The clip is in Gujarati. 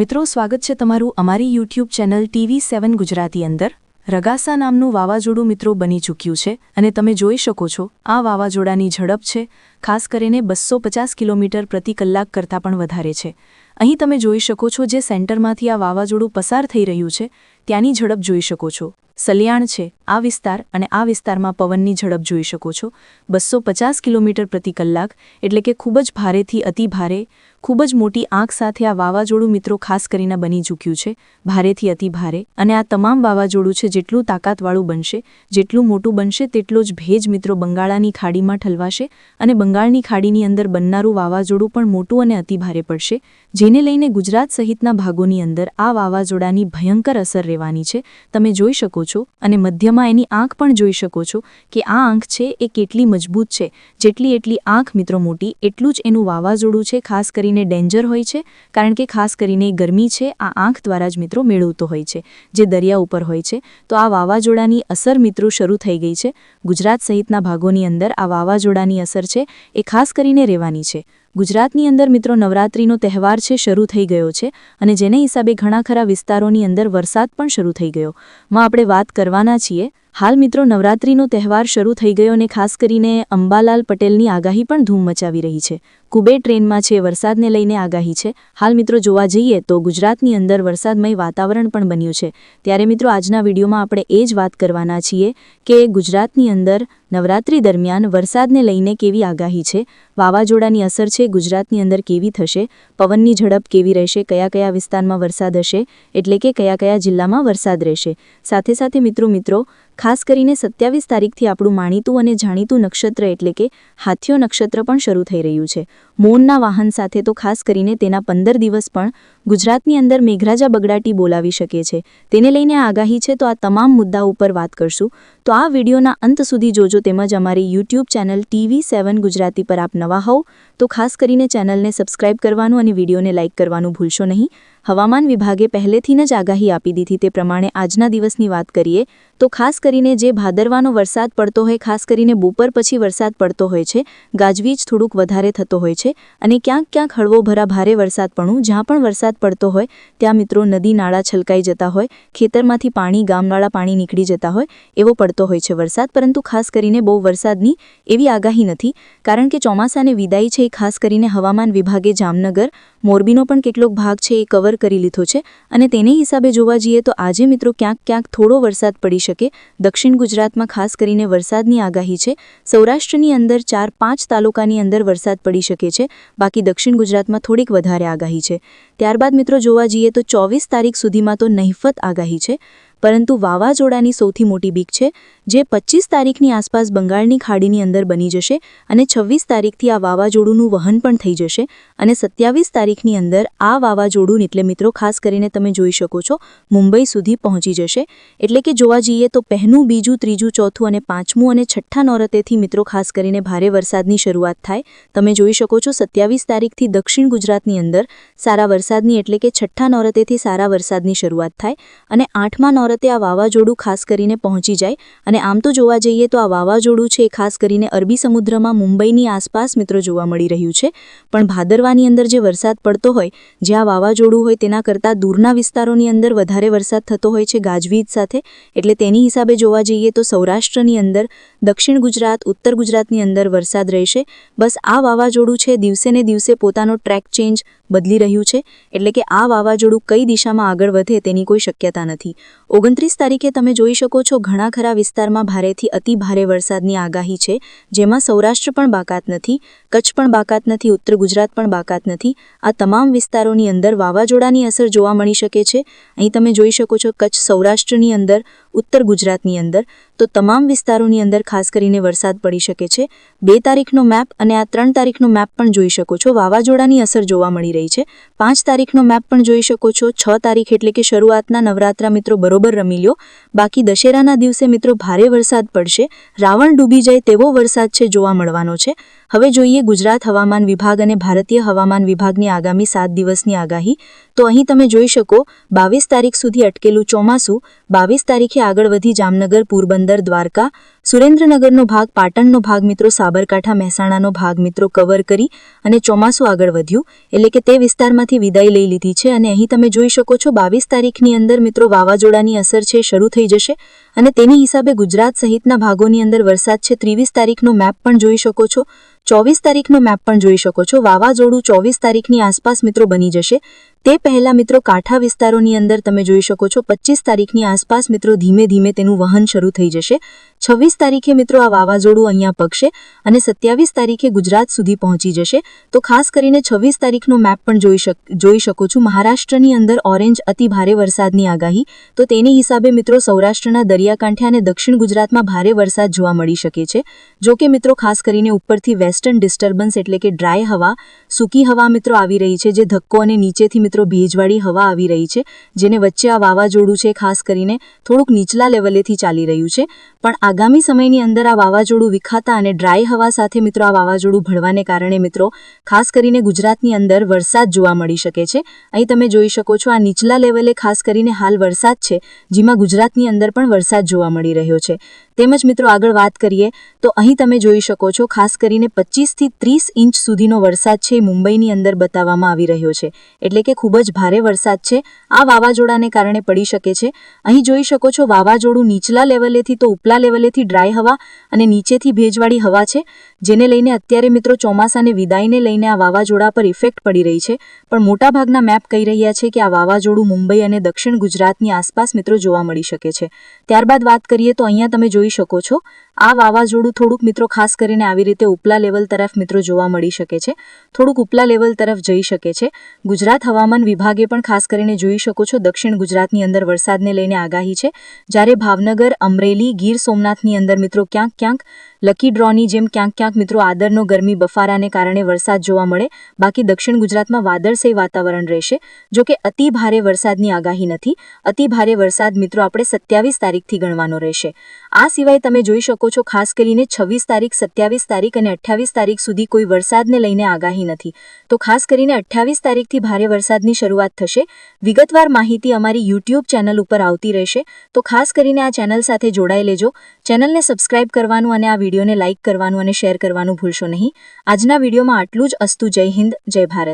મિત્રો, સ્વાગત છે તમારું અમારી YouTube channel TV seven Gujarati અંદર. રગાસા નામનું વાવાઝોડું મિત્રો બની ચૂક્યું છે અને તમે જોઈ શકો છો, આ વાવાઝોડાની ઝડપ છે. ખાસ કરીને બસો પચાસ કિલોમીટર પ્રતિ કલાક કરતાં પણ વધારે છે. અહીં તમે જોઈ શકો છો, જે સેન્ટરમાંથી આ વાવાઝોડું પસાર થઈ રહ્યું છે, ત્યાંની ઝડપ જોઈ શકો છો. સલિયાણ છે, આ વિસ્તાર અને આ વિસ્તારમાં પવનની ઝડપ જોઈ શકો છો. બસો પચાસ કિલોમીટર પ્રતિ કલાક, એટલે કે ખૂબ જ ભારેથી અતિ ભારે ખૂબ જ મોટી આંખ સાથે આ વાવાઝોડું મિત્રો ખાસ કરીને બની ચૂક્યું છે. ભારેથી અતિ ભારે અને આ તમામ વાવાઝોડું છે જેટલું તાકાતવાળું બનશે, જેટલું મોટું બનશે, તેટલો જ ભેજ મિત્રો બંગાળાની ખાડીમાં ઠલવાશે અને બંગાળની ખાડીની અંદર બનનારું વાવાઝોડું પણ મોટું અને અતિ ભારે પડશે. જેને લઈને ગુજરાત સહિતના ભાગોની અંદર આ વાવાઝોડાની ભયંકર અસર રહેવાની છે. તમે જોઈ શકો છો અને મધ્યમાં એની આંખ પણ જોઈ શકો છો કે આ આંખ છે એ કેટલી મજબૂત છે. જેટલી એટલી આંખ મિત્રો મોટી, એટલું જ એનું વાવાઝોડું છે ખાસ કરીને ડેન્જર હોય છે, કારણ કે ખાસ કરીને ગરમી છે, આ આંખ દ્વારા જ મિત્રો મેળવતો હોય છે, જે દરિયા ઉપર હોય છે. તો આ વાવાઝોડાની અસર મિત્રો શરૂ થઈ ગઈ છે. ગુજરાત સહિતના ભાગોની અંદર આ વાવાઝોડાની અસર છે, એ ખાસ કરીને રહેવાની છે. ગુજરાતની અંદર મિત્રો નવરાત્રિનો તહેવાર છે, શરૂ થઈ ગયો છે અને જેને હિસાબે ઘણા ખરા વિસ્તારોની અંદર વરસાદ પણ શરૂ થઈ ગયો. માં આપણે વાત કરવાના છીએ, હાલ મિત્રો નવરાત્રિનો તહેવાર શરૂ થઈ ગયો અને ખાસ કરીને અંબાલાલ પટેલની આગાહી પણ ધૂમ મચાવી રહી છે. કુબેર ટ્રેનમાં છે, વરસાદને લઈને આગાહી છે. હાલ મિત્રો જોવા જઈએ તો ગુજરાતની અંદર વરસાદમય વાતાવરણ પણ બન્યું છે. ત્યારે મિત્રો આજના વિડીયોમાં આપણે એ જ વાત કરવાના છીએ કે ગુજરાતની અંદર નવરાત્રી દરમિયાન વરસાદને લઈને કેવી આગાહી છે, વાવાઝોડાની અસર છે ગુજરાતની અંદર કેવી થશે? પવનની ઝડપ કેવી રહેશે? કયા કયા વિસ્તારમાં વરસાદ હશે? એટલે કે કયા કયા જિલ્લામાં વરસાદ રહેશે? સાથે સાથે મિત્રો મિત્રો ખાસ કરીને સત્યાવીસ તારીખથી આપણું માણીતું અને જાણીતું નક્ષત્ર એટલે કે હાથીઓ નક્ષત્ર પણ શરૂ થઈ રહ્યું છે. મોનના વાહન સાથે તો ખાસ કરીને તેના પંદર દિવસ પણ ગુજરાતની અંદર મેઘરાજા બગડાટી બોલાવી શકે છે. તેને લઈને આગાહી છે, તો આ તમામ મુદ્દા ઉપર વાત કરશું. તો આ વિડીયોના અંત સુધી જોજો તેમજ અમારી YouTube channel TV seven Gujarati પર આપ નવા હોવ, તો ખાસ કરીને ચેનલને સબસ્ક્રાઇબ કરવાનું અને વિડીયોને લાઇક કરવાનું ભૂલશો નહીં. હવામાન વિભાગે પહેલેથી જ આગાહી આપી દીધી તે પ્રમાણે આજના દિવસની વાત કરીએ, તો ખાસ કરીને જે ભાદરવાનો વરસાદ પડતો હોય, ખાસ કરીને બપોર પછી વરસાદ પડતો હોય છે, ગાજવીજ થોડુંક વધારે થતો હોય છે અને ક્યાંક ક્યાંક હળવો ભરા ભારે વરસાદ પણું જ્યાં પણ વરસાદ પડતો હોય, ત્યાં મિત્રો નદી નાળા છલકાઈ જતા હોય, ખેતરમાંથી પાણી, ગામવાળા પાણી નીકળી જતા હોય, એવો પડતો હોય છે વરસાદ. પરંતુ ખાસ કરીને બહુ વરસાદની એવી આગાહી નથી, કારણ કે ચોમાસાને વિદાય છે એ ખાસ કરીને હવામાન વિભાગે જામનગર, મોરબીનો પણ કેટલોક ભાગ છે એ કવર કરી લીધો છે. અને તેને હિસાબે જોવા જઈએ તો આજે મિત્રો ક્યાંક ક્યાંક થોડો વરસાદ પડી શકે. દક્ષિણ ગુજરાતમાં ખાસ કરીને વરસાદની આગાહી છે. સૌરાષ્ટ્રની અંદર ચાર પાંચ તાલુકાની અંદર વરસાદ પડી શકે છે. બાકી દક્ષિણ ગુજરાતમાં થોડીક વધારે આગાહી છે. ત્યારબાદ મિત્રો જોવા જઈએ તો ચોવીસ તારીખ સુધીમાં તો નહિફત આગાહી છે. પરંતુ વાવાઝોડાની સૌથી મોટી બીક છે, જે પચીસ તારીખની આસપાસ બંગાળની ખાડીની અંદર બની જશે અને છવ્વીસ તારીખથી આ વાવાઝોડુંનું વહન પણ થઈ જશે અને સત્યાવીસ તારીખની અંદર આ વાવાઝોડું, એટલે મિત્રો ખાસ કરીને તમે જોઈ શકો છો, મુંબઈ સુધી પહોંચી જશે. એટલે કે જોવા જઈએ તો પહેલું, બીજું, ત્રીજું, ચોથું અને પાંચમું અને છઠ્ઠા નોરતેથી મિત્રો ખાસ કરીને ભારે વરસાદની શરૂઆત થાય. તમે જોઈ શકો છો સત્યાવીસ તારીખથી દક્ષિણ ગુજરાતની અંદર સારા વરસાદની, એટલે કે છઠ્ઠા નોરતેથી સારા વરસાદની શરૂઆત થાય અને આઠમા નોરતે આ વાવાઝોડું ખાસ કરીને પહોંચી જાય અને આમ તો જોવા જઈએ તો આ વાવાઝોડું છે ખાસ કરીને અરબી સમુદ્રમાં મુંબઈની આસપાસ મિત્રો જોવા મળી રહ્યું છે. પણ ભાદરવાની અંદર જે વરસાદ પડતો હોય જ્યાં વાવાઝોડું હોય તેના કરતાં દૂરના વિસ્તારોની અંદર વધારે વરસાદ થતો હોય છે ગાજવીજ સાથે. એટલે તેની હિસાબે જોવા જઈએ તો સૌરાષ્ટ્રની અંદર, દક્ષિણ ગુજરાત, ઉત્તર ગુજરાતની અંદર વરસાદ રહેશે. બસ આ વાવાઝોડું છે, દિવસે ને દિવસે પોતાનો ટ્રેક ચેન્જ બદલી રહ્યું છે, એટલે કે આ વાવાઝોડું કઈ દિશામાં આગળ વધે તેની કોઈ શક્યતા નથી. ઓગણત્રીસ તારીખે તમે જોઈ શકો છો, ઘણા ખરા વિસ્તારમાં ભારેથી અતિ ભારે વરસાદની આગાહી છે, જેમાં સૌરાષ્ટ્ર પણ બાકાત નથી, કચ્છ પણ બાકાત નથી, ઉત્તર ગુજરાત પણ બાકાત નથી. આ તમામ વિસ્તારોની અંદર વાવાઝોડાની અસર જોવા મળી શકે છે. અહીં તમે જોઈ શકો છો, કચ્છ સૌરાષ્ટ્રની અંદર ઉત્તર ગુજરાતની અંદર. તો તમામ વિસ્તારોની અંદર ખાસ કરીને વરસાદ પડી શકે છે. બે તારીખનો મેપ અને આ ત્રણ તારીખનો મેપ પણ જોઈ શકો છો. વાવાઝોડાની અસર જોવા મળી રહી છે. પાંચ તારીખનો મેપ પણ જોઈ શકો છો. છ તારીખ એટલે કે શરૂઆતના નવરાત્રા મિત્રો બરોબર રમી લો બાકી દશેરાના દિવસે મિત્રો ભારે વરસાદ પડશે. રાવણ ડૂબી જાય તેવો વરસાદ છે જોવા મળવાનો છે. હવે જોઈએ ગુજરાત હવામાન વિભાગ અને ભારતીય હવામાન વિભાગની આગામી સાત દિવસની આગાહી. તો અહીં તમે જોઈ શકો, બાવીસ તારીખ સુધી અટકેલું ચોમાસું, બાવીસ તારીખે આગળ વધી જામનગર, પોરબંદર, દ્વારકા સુરેન્દ્રનગરનો ભાગ, પાટણનો ભાગ મિત્રો, સાબરકાંઠા મહેસાણાનો ભાગ મિત્રો કવર કરી અને ચોમાસું આગળ વધ્યું. એટલે કે તે વિસ્તારમાંથી વિદાય લઈ લીધી છે અને અહીં તમે જોઈ શકો છો બાવીસ તારીખની અંદર મિત્રો વાવાઝોડાની અસર છે, શરૂ થઈ જશે. અને તેની હિસાબે ગુજરાત સહિતના ભાગોની અંદર વરસાદ છે, ત્રીવીસ તારીખનો મેપ પણ જોઈ શકો છો. ચોવીસ તારીખનો મેપ પણ જોઈ શકો છો. વાવાઝોડું ચોવીસ તારીખની આસપાસ મિત્રો બની જશે. તે પહેલા મિત્રો કાંઠા વિસ્તારોની અંદર તમે જોઈ શકો છો, પચીસ તારીખની આસપાસ મિત્રો ધીમે ધીમે તેનું વહન શરૂ થઈ જશે. છવ્વીસ તારીખે મિત્રો આ વાવાઝોડું અહીંયા પકશે અને સત્યાવીસ તારીખે ગુજરાત સુધી પહોંચી જશે. તો ખાસ કરીને છવ્વીસ તારીખનો મેપ પણ જોઈ શક, જોઈ શકો છો. મહારાષ્ટ્રની અંદર ઓરેન્જ અતિ ભારે વરસાદની આગાહી. તો તેની હિસાબે મિત્રો સૌરાષ્ટ્રના દરિયાકાંઠે અને દક્ષિણ ગુજરાતમાં ભારે વરસાદ જોવા મળી શકે છે. જો કે મિત્રો ખાસ કરીને ઉપરથી વેસ્ટર્ન ડિસ્ટર્બન્સ એટલે કે ડ્રાય હવા, સૂકી હવા મિત્રો આવી રહી છે, જે ધક્કો અને નીચેથી મિત્રો ભેજવાળી હવા આવી રહી છે, જેને વચ્ચે આ વાવાઝોડું છે ખાસ કરીને થોડુંક નીચલા લેવલેથી ચાલી રહ્યું છે. પણ આગામી સમયની અંદર આ વાવાઝોડું વિખાતા અને ડ્રાય હવા સાથે મિત્રો આ વાવાઝોડું ભળવાને કારણે મિત્રો, ખાસ કરીને ગુજરાતની અંદર વરસાદ જોવા મળી શકે છે. અહીં તમે જોઈ શકો છો આ નીચલા લેવલે ખાસ કરીને હાલ વરસાદ છે, જેમાં ગુજરાતની અંદર પણ વરસાદ જોવા મળી રહ્યો છે. તેમજ મિત્રો આગળ વાત કરીએ, તો અહીં તમે જોઈ શકો છો ખાસ કરીને પચીસથી ત્રીસ ઇંચ સુધીનો વરસાદ છે એ મુંબઈની અંદર બતાવવામાં આવી રહ્યો છે. એટલે કે ખૂબ જ ભારે વરસાદ છે, આ વાવાઝોડાને કારણે પડી શકે છે. અહીં જોઈ શકો છો વાવાઝોડું નીચલા લેવલેથી તો ઉપલા લેવલેથી ડ્રાય હવા અને નીચેથી ભેજવાળી હવા છે, જેને લઈને અત્યારે મિત્રો ચોમાસાને વિદાયને લઈને આ વાવાઝોડા પર ઇફેક્ટ પડી રહી છે. પણ મોટાભાગના મેપ કહી રહ્યા છે કે આ વાવાઝોડું મુંબઈ અને દક્ષિણ ગુજરાતની આસપાસ મિત્રો જોવા મળી શકે છે. ત્યારબાદ વાત કરીએ તો અહીંયા તમે જોઈ શકો છો, આ વાવાઝોડું થોડુંક મિત્રો ખાસ કરીને આવી રીતે ઉપલા લેવલ તરફ મિત્રો જોવા મળી શકે છે. થોડુંક ઉપલા લેવલ તરફ જઈ શકે છે. ગુજરાત હવામાન વિભાગે પણ ખાસ કરીને જોઈ શકો છો, દક્ષિણ ગુજરાતની અંદર વરસાદને લઈને આગાહી છે. જ્યારે ભાવનગર, અમરેલી, ગીર સોમનાથની અંદર મિત્રો ક્યાંક ક્યાંક લકી ડ્રોની જેમ ક્યાંક ક્યાંક મિત્રો આદરનો ગરમી બફારાને કારણે વરસાદ જોવા મળે. બાકી દક્ષિણ ગુજરાતમાં વાદળસઈ વાતાવરણ રહેશે. જો કે અતિ ભારે વરસાદની આગાહી નથી. અતિ ભારે વરસાદ મિત્રો આપણે સત્યાવીસ તારીખથી ગણવાનો રહેશે. આ સિવાય તમે જોઈ શકો છો ખાસ કરીને છવ્વીસ તારીખ, સત્યાવીસ તારીખ અને અઠ્યાવીસ તારીખ સુધી કોઈ વરસાદને લઈને આગાહી નથી. તો ખાસ કરીને અઠ્યાવીસ તારીખથી ભારે વરસાદની શરૂઆત થશે. વિગતવાર માહિતી અમારી યુટ્યુબ ચેનલ ઉપર આવતી રહેશે. તો ખાસ કરીને આ ચેનલ સાથે જોડાઈ લેજો. ચેનલને સબસ્ક્રાઇબ કરવાનું અને આ વિડીયોને લાઇક કરવાનું અને શેર કરવાનું ભૂલશો નહીં. આજના વિડીયોમાં આટલું જ. અસ્તુ જય હિન્દ, જય ભારત.